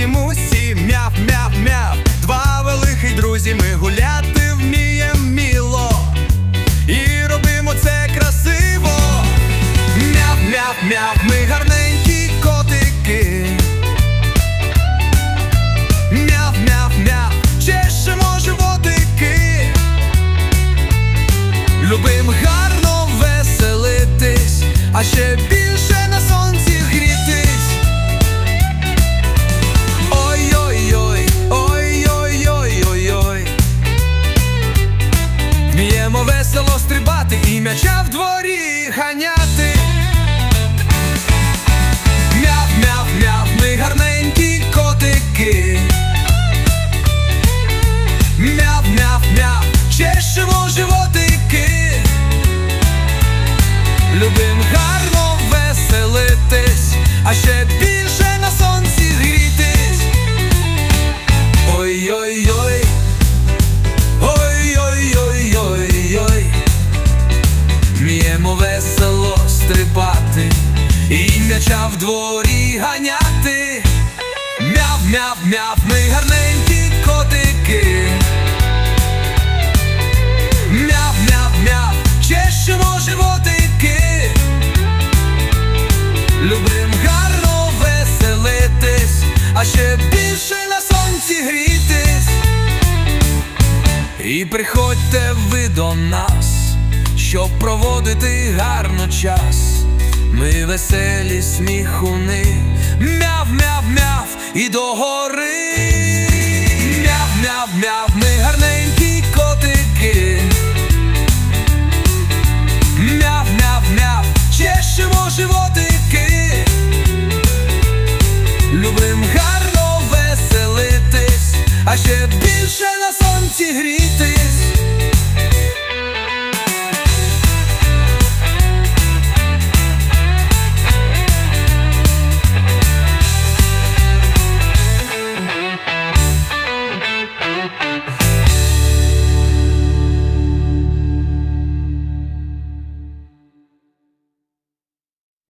усім усі, мяв, мяв, мяв. Два великих друзі, ми гуляти вмієм міло. І робимо це красиво. Мяв, мяв, мяв, ми гарненькі котики. Мяв, мяв, мяв, чешемо животики. Любим гарно веселитись, а ще більше весело стрибати і м'яча в дворі ганяти. М'яча в дворі ганяти. Мяв, мяв, мяв, ми гарненькі котики. Мяв, мяв, мяв, чешемо животики. Любим гарно веселитись, а ще більше на сонці грітись. І приходьте ви до нас, щоб проводити гарно час. Ми веселі сміхуни, мяв, мяв, мяв і до гори. Мяв, мяв, мяв, ми гарненькі котики. Мяв, мяв, мяв, чешемо животики. Любим гарно веселитись, а ще більше на сонці грітись.